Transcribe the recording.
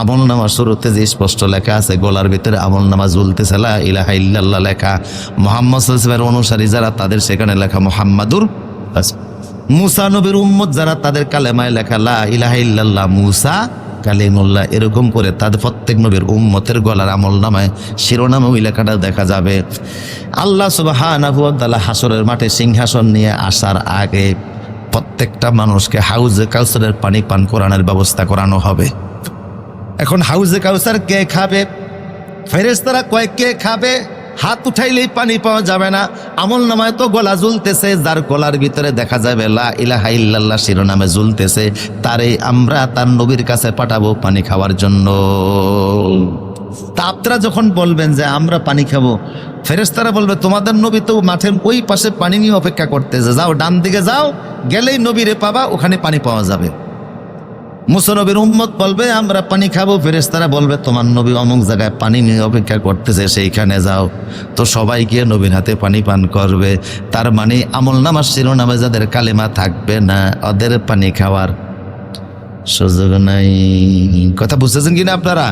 আমল নামা শুরুতে যে স্পষ্ট লেখা আছে, গোলার ভিতরে আমল নামা ঝুলতেছে লা ইলাহা ইল্লাল্লাহ লেখা। মোহাম্মদ সাল্লামের অনুসারী যারা, তাদের সেখানে লেখা মোহাম্মদুর মুসা নবীর উম্মত যারা, তাদের কালেমায় লেখা, লা ইলাহা ইল্লাল্লাহ মুসা কালিমুল্লাহ এরকম করে তাদের প্রত্যেক নবীর উম্মতের গলার আমল নামায়, শিরোনামে ওই লেখাটা দেখা যাবে। আল্লাহ তাআলা হাসরের মাঠে সিংহাসন নিয়ে আসার আগে প্রত্যেকটা মানুষকে হাউজে কাউসারের পানি পান করানোর ব্যবস্থা করানো হবে। এখন হাউজে কাউসার কে খাবে? ফেরেস্তারা কয়েক কে খাবে? হাত উঠাইলেই পানি পাওয়া যাবে না। আমল নামায় তো গলা ঝুলতেছে যার গলার ভিতরে দেখা যাবে, লা ইলাহা ইল্লাল্লাহ শিরোনামে ঝুলতেছে তারে আমরা তার নবীর কাছে পাঠাবো পানি খাওয়ার জন্য। তা আপনারা যখন বলবেন যে আমরা পানি খাব ফেরেস্তারা বলবে, তোমাদের নবী তো মাঠের ওই পাশে পানি নিয়ে অপেক্ষা করতেছে। যাও, ডান দিকে যাও, গেলেই নবীরে পাবা, ওখানে পানি পাওয়া যাবে। মুসনবীর উম্মত বলবে, আমরা পানি খাব। ফেরেস্তারা বলবে, তোমার নবী অমুক জায়গায় পানি নিয়ে অপেক্ষা করতেছে, সেইখানে যাও। তো সবাই গিয়ে নবীর হাতে পানি পান করবে। তার মানে আমল নামার শিরোনামে যাদের কালেমা থাকবে না, ওদের পানি খাওয়ার সুযোগ নাই। কথা বুঝতেছেন কিনা আপনারা?